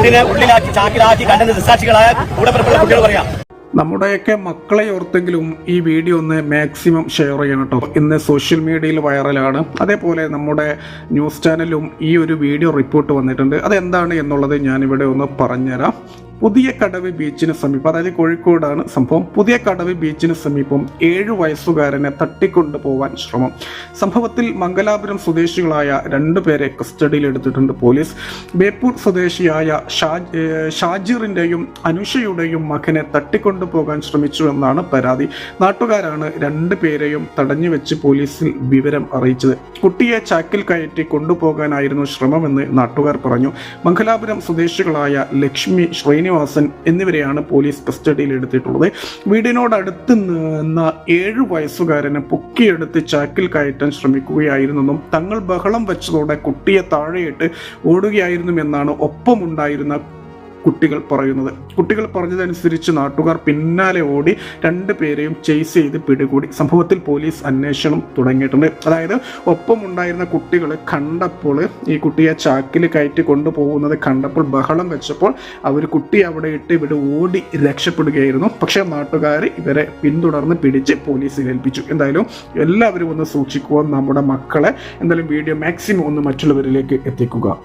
രണ്ടിനെ ഉള്ളിലാക്കി ചാക്കിലാക്കി കണ്ടെന്ന് ദൃസാക്ഷികളായ കൂടപ്പിറപ്പുള്ള കുട്ടികൾ പറയാം. നമ്മുടെയൊക്കെ മക്കളെ ഓർത്തെങ്കിലും ഈ വീഡിയോ ഒന്ന് മാക്സിമം ഷെയർ ചെയ്യണം കേട്ടോ. ഇന്ന് സോഷ്യൽ മീഡിയയിൽ വൈറലാണ്. അതേപോലെ നമ്മുടെ ന്യൂസ് ചാനലും ഈ ഒരു വീഡിയോ റിപ്പോർട്ട് വന്നിട്ടുണ്ട്. അതെന്താണ് എന്നുള്ളത് ഞാനിവിടെ ഒന്ന് പറഞ്ഞുതരാം. പുതിയ കടവ് ബീച്ചിന് സമീപം അതായത് കോഴിക്കോടാണ് സംഭവം. പുതിയ കടവ് ബീച്ചിന് സമീപം ഏഴു വയസ്സുകാരനെ തട്ടിക്കൊണ്ടു പോവാൻ ശ്രമം. സംഭവത്തിൽ മംഗലാപുരം സ്വദേശികളായ രണ്ടുപേരെ കസ്റ്റഡിയിൽ എടുത്തിട്ടുണ്ട് പോലീസ്. ബേപ്പൂർ സ്വദേശിയായ ഷാജിറിന്റെയും അനുഷയുടെയും മകനെ തട്ടിക്കൊണ്ടു പോകാൻ ശ്രമിച്ചു എന്നാണ് പരാതി. നാട്ടുകാരാണ് രണ്ടു പേരെയും തടഞ്ഞു വെച്ച് പോലീസിൽ വിവരം അറിയിച്ചത്. കുട്ടിയെ ചാക്കിൽ കയറ്റി കൊണ്ടുപോകാനായിരുന്നു ശ്രമമെന്ന് നാട്ടുകാർ പറഞ്ഞു. മംഗലാപുരം സ്വദേശികളായ ലക്ഷ്മി ശ്രീനിവാസൻ എന്നിവരെയാണ് പോലീസ് കസ്റ്റഡിയിൽ എടുത്തിട്ടുള്ളത്. വീടിനോടടുത്ത് നിന്ന ഏഴ് വയസ്സുകാരനെ പൊക്കിയെടുത്ത് ചാക്കിൽ കയറ്റാൻ ശ്രമിക്കുകയായിരുന്നെന്നും തങ്ങൾ ബഹളം വെച്ചതോടെ കുട്ടിയെ താഴെയിട്ട് ഓടുകയായിരുന്നുവെന്നാണ് ഒപ്പമുണ്ടായിരുന്ന കുട്ടികൾ പറയുന്നത്. കുട്ടികൾ പറഞ്ഞതനുസരിച്ച് നാട്ടുകാർ പിന്നാലെ ഓടി രണ്ട് പേരെയും ചേസ് ചെയ്ത് പിടികൂടി. സംഭവത്തിൽ പോലീസ് അന്വേഷണം തുടങ്ങിയിട്ടുണ്ട്. അതായത് ഒപ്പമുണ്ടായിരുന്ന കുട്ടികൾ കണ്ടപ്പോൾ ഈ കുട്ടിയെ ചാക്കിൽ കയറ്റി കൊണ്ടുപോകുന്നത് കണ്ടപ്പോൾ ബഹളം വെച്ചപ്പോൾ അവർ കുട്ടി അവിടെ ഇട്ട് ഇവിടെ ഓടി രക്ഷപ്പെടുകയായിരുന്നു. പക്ഷേ നാട്ടുകാർ ഇവരെ പിന്തുടർന്ന് പിടിച്ച് പോലീസിൽ ഏൽപ്പിച്ചു. എന്തായാലും എല്ലാവരും ഒന്ന് സൂക്ഷിക്കുക നമ്മുടെ മക്കളെ. എന്തായാലും വീഡിയോ മാക്സിമം ഒന്ന് മറ്റുള്ളവരിലേക്ക് എത്തിക്കുക.